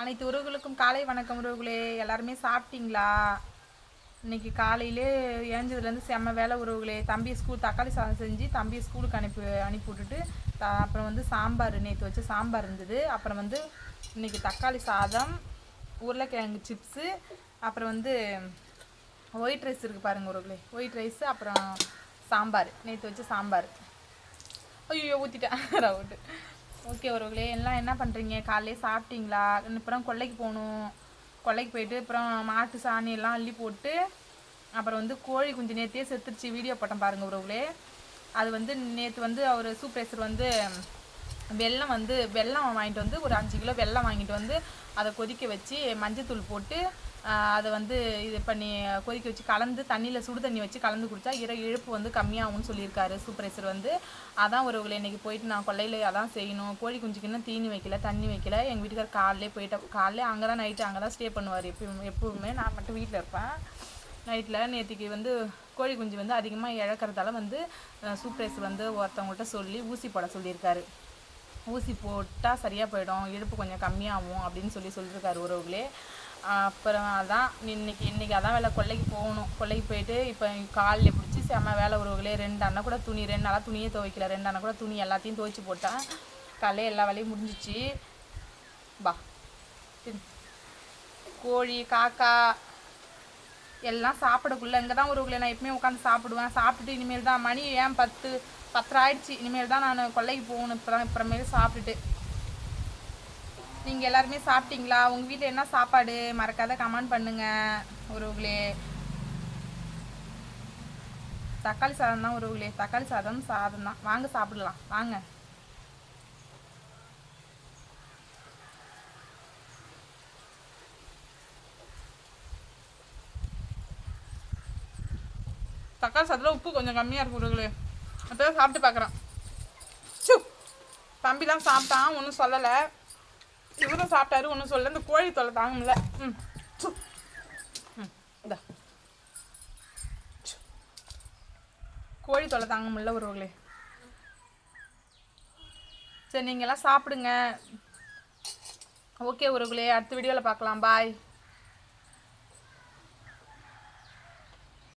அனைத்து உறவுகளுக்கும் காலை வணக்கம் உறவுகளே. எல்லாருமே சாப்பிட்டீங்களா? இன்னைக்கு காலையிலே ஏஞ்சதுலேருந்து செம்ம வேலை உறவுகளே. தம்பி ஸ்கூல் தக்காளி சாதம் செஞ்சு தம்பியை ஸ்கூலுக்கு அனுப்பி அனுப்பி விட்டுட்டு த- அப்புறம் வந்து சாம்பார் நேற்று வச்ச சாம்பார் இருந்தது. அப்புறம் வந்து இன்னைக்கு தக்காளி சாதம் உருளைக்கிழங்கு சிப்ஸு அப்புறம் வந்து ஒயிட் ரைஸ் இருக்குது பாருங்கள் உறவுகளே. ஒயிட் ரைஸ் அப்புறம் சாம்பார் நேற்று வச்ச சாம்பார். ஐயோ ஊற்றிட்டேன் ரவுட்டு ஓகே உறவுகளே எல்லாம் என்ன பண்ணுறீங்க காலையிலே சாப்பிட்டீங்களா? அப்புறம் கொல்லைக்கு போகணும். கொல்லைக்கு போயிட்டு அப்புறம் மாட்டு சாணி எல்லாம் அள்ளி போட்டு அப்புறம் வந்து கோழி குஞ்சு நேற்றே செத்துருச்சு. வீடியோ போட்டேன் பாருங்க உறவுகளே. அது வந்து நேற்று வந்து அவர் சூப்பரேசர் வந்து வெல்லம் வந்து வெல்லம் வாங்கிட்டு வந்து ஒரு அஞ்சு கிலோ வெல்லம் வாங்கிட்டு வந்து அதை கொதிக்க வச்சு மஞ்சத்தூள் போட்டு அதை வந்து இது பண்ணி கொதிக்க வச்சு கலந்து தண்ணியில் சுடு தண்ணி வச்சு கலந்து குடித்தா இற இழுப்பு வந்து கம்மியாகும்னு சொல்லியிருக்காரு சூப்பரைசர் வந்து. அதான் ஒரு இன்றைக்கி போயிட்டு நான் கொள்ளையில் அதான் செய்யணும். கோழி குஞ்சுக்கு இன்னும் தீனி வைக்கல தண்ணி வைக்கல. எங்கள் வீட்டுக்கார் காலையிலே போயிட்டேன் காலையிலே அங்கே தான் நைட்டு அங்கே தான் ஸ்டே பண்ணுவார். எப்பவும் எப்பவுமே நான் மட்டும் வீட்டில் இருப்பேன். நைட்டில் நேற்றுக்கு வந்து கோழி குஞ்சு வந்து அதிகமாக இழக்கிறதால வந்து சூப்பரைசர் வந்து ஒருத்தவங்கள்ட்ட சொல்லி ஊசி போட சொல்லியிருக்காரு. ஊசி போட்டால் சரியாக போயிடும் இழுப்பு கொஞ்சம் கம்மியாகும் அப்படின்னு சொல்லி சொல்லியிருக்காரு உறவுகளே அப்புறம் அதான் இன்னைக்கு இன்னைக்கு அதான் வேலை கொல்லைக்கு போகணும். கொல்லைக்கு போயிட்டு இப்போ காலில் பிடிச்சி செம்ம வேலை உறவுகளே ரெண்டு அண்ணன் கூட துணி ரெண்டு நாளாக துணியே துவைக்கல. ரெண்டு அண்ணன் கூட துணி எல்லாத்தையும் துவைச்சி போட்டேன் காலையில் எல்லா வேலையும் முடிஞ்சிச்சு. பா கோழி காக்கா எல்லாம் சாப்பிடக்குள்ள இங்கே தான் உறவுகளை நான் எப்பவுமே உட்காந்து சாப்பிடுவேன். சாப்பிட்டுட்டு இனிமேல் தான் மணி ஏன் பத்து பத்தரை ஆயிடுச்சு. இனிமேல் தான் நான் கொல்லைக்கு போகணும். இப்போ தான் அப்புறமேல் சாப்பிட்டுட்டு. நீங்கள் எல்லாருமே சாப்பிட்டீங்களா? உங்கள் வீட்டில் என்ன சாப்பாடு? மறக்காத கமெண்ட் பண்ணுங்க. உறவுகளே தக்காளி சாதம் தான் உறவுகளே தக்காளி சாதம் சாதம் தான். வாங்க சாப்பிடலாம். வாங்க. தக்காளி சாதத்தில் உப்பு கொஞ்சம் கம்மியாக இருக்கும் உறவுகளே அப்போ சாப்பிட்டு பார்க்குறேன். சு தம்பிலாம் சாப்பிட்டான். ஒன்றும் சொல்லலை. இவரும் சாப்பிட்டாரு ஒன்றும் சொல்லல. இந்த கோழி தொலை தாங்க முடியல ம். இந்த. ம் கோழி தொலை தாங்க முடியல உறவுகளே. சரி நீங்கள்லாம் சாப்பிடுங்க. ஓகே உறவுகளே அடுத்த வீடியோவில் பார்க்கலாம். பாய்.